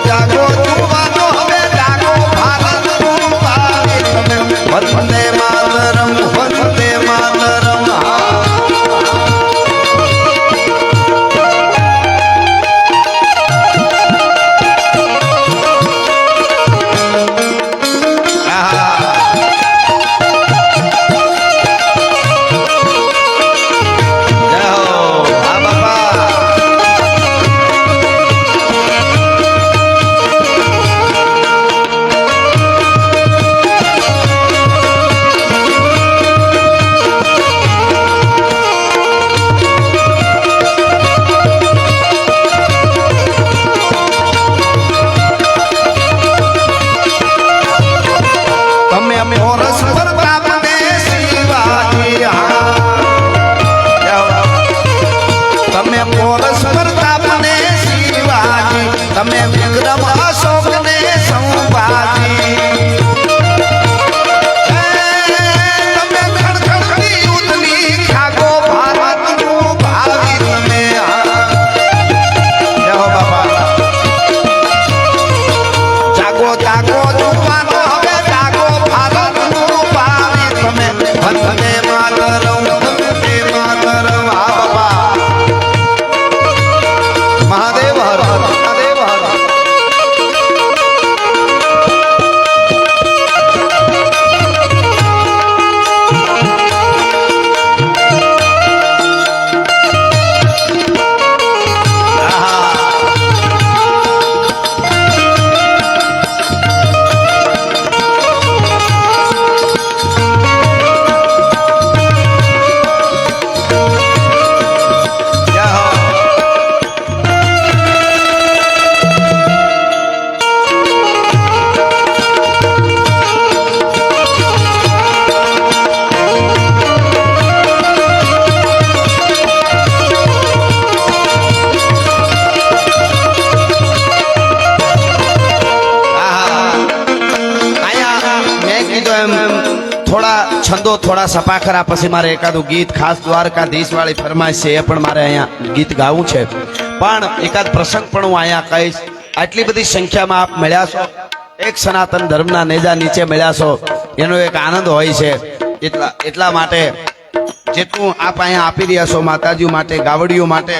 જાગો જુવાનો હવે જાગો ભારતનું ભાવિ તમે થોડા સપાખરા પછી મારે એકાદું ગીત, ખાસ દ્વારકાધીશ વાળી ફરમાઈશ છે, એ પણ મારે અહીંયા ગીત ગાવું છે. પણ એકાદ પ્રસંગ પણ હું અહીંયા કહીશ. આટલી બધી સંખ્યામાં આપ મળ્યા છો. એક સનાતન ધર્મના નેજા નીચે મળ્યા છો. એનો એક આનંદ હોય છે. એટલા એટલા માટે જેટલું આપ અહીંયા આપી રહ્યા છો માતાજી માટે, ગાવડીઓ માટે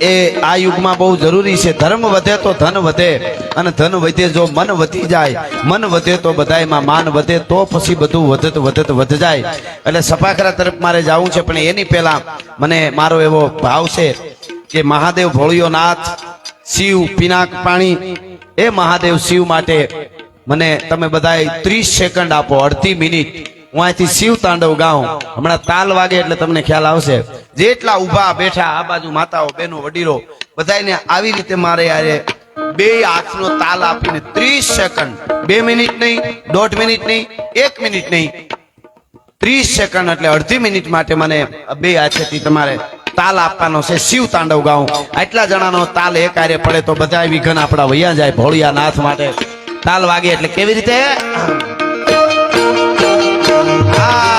એ આ યુગમાં બહુ જરૂરી છે. ધર્મ વધે તો ધન વધે અને ધન વધે જો મન વધી જાય, મન વધે તો બધાયમાં માન વધે, તો પછી બધું વધત વધત વધ જાય. એટલે સપાખરા તરફ મારે જવું છે, પણ એની પહેલા મને મારો એવો ભાવ છે કે મહાદેવ ભોળિયો નાથ શિવ, પિનાક, પાણી, એ મહાદેવ શિવ માટે મને તમે બધાય ત્રીસ સેકન્ડ આપો, અડધી મિનિટ. હું અહીંથી શિવ તાંડવ ગાઉં. હમણાં તાલ વાગે એટલે તમને ખ્યાલ આવશે. જેટલા ઊભા બેઠા આ બાજુ માતાઓ, બહેનો, વડીલો બધાને આવી રીતે મારે યારે બે હાથનો તાલ આપીને ત્રીસ સેકન્ડ બે મિનિટ નહીં, દોઢ મિનિટ નહીં, એક મિનિટ નહીં, ત્રીસ સેકન્ડ એટલે અડધી મિનિટ માટે મને બે હાથેથી તમારે તાલ આપવાનો છે. શિવ તાંડવ ગાઉં. આટલા જણાનો તાલ એક આરે પડે તો બધા વિઘન આપણા વૈયા જાય ભોળિયા નાથ માટે. તાલ વાગે એટલે કેવી રીતે? આ.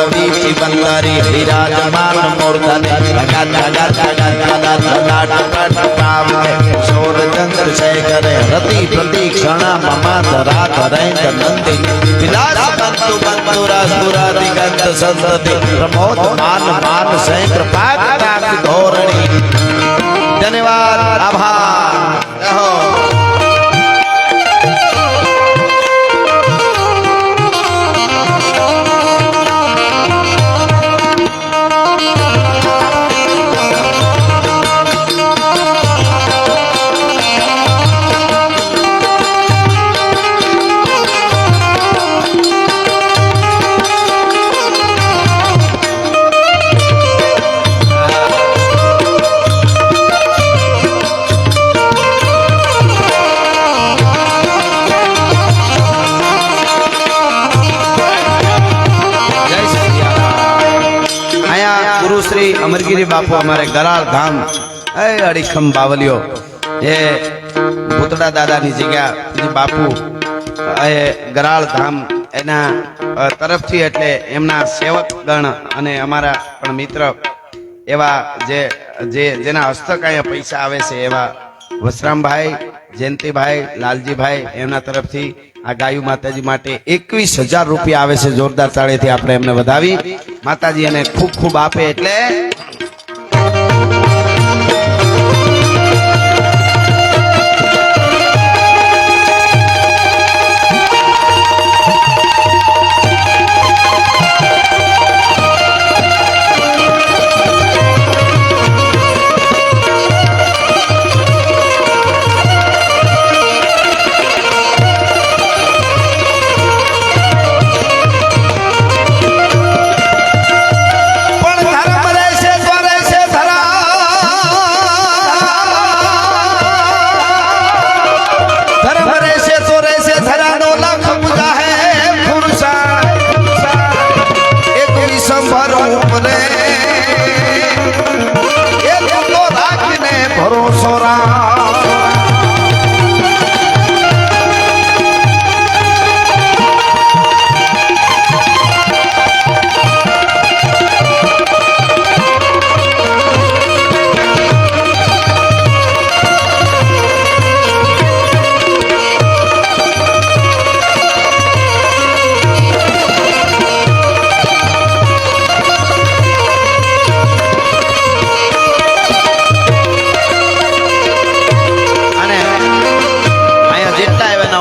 मौलवी जी बंदारी विराजमान मोरदन लगा लगा लगा लगा ललाट पर पाम है शोर चंद्र शेखर रति प्रतीक्षण ममा धरा धरेंद नंदिन विलास बंधु बंधु रासुरा दिगंत संतति प्रमोद मान मान सैन कृपा धोरणी धन्यवाद। બાપુ અમારે ગરાળ ધામ. એ અડીખમ બાવલિયો એ ભૂતડા દાદાની જગ્યા. બાપુ, એ ગરાળ ધામ એના તરફથી એટલે એમના સેવક ગણ અને અમારા પણ મિત્ર એવા જે જે, જેના હસ્તક અહીંયા પૈસા આવે છે એવા વસરામભાઈ, જયંતિભાઈ, લાલજીભાઈ, એમના તરફથી આ ગાયું માતાજી માટે એકવીસ હજાર રૂપિયા આવે છે જોરદાર તાળેથી આપણે એમને વધાવી. માતાજી એને ખૂબ ખૂબ આપે એટલે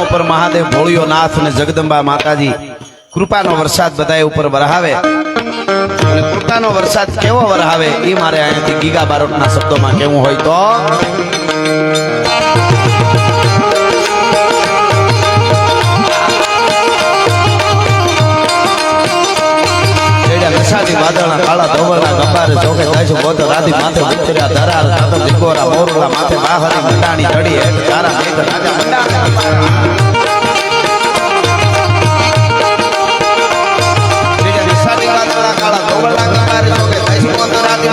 ઉપર મહાદેવ ભોળિયો નાથ અને જગદંબા માતાજી, કૃપાનો વરસાદ બધા ઉપર વરહાવે. અને કૃપાનો વરસાદ કેવો વરહાવે એ મારે અહીંયાથી ગીગા બારોટના શબ્દોમાં કેવું હોય તો વાદળના કાળા ધોવળના ગંબારે ચોકે થાય છે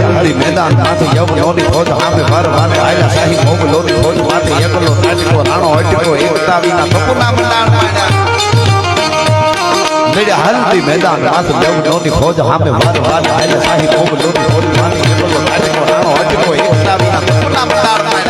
હરમડી મેદાન માથે યવનોની ફોજ હામે વાર વાને આયલા શાહી મોગ લોની ફોજ માથે એકલો રાજકો રાણો અટકો એકતા વિના બપુના મંડાણ માંડ્યા હરમડી મેદાન માથે યવનોની ફોજ હામે વાર વાને આયલા શાહી મોગ લોની ફોજ માથે એકલો રાજકો રાણો અટકો એકતા વિના બપુના મંડાણ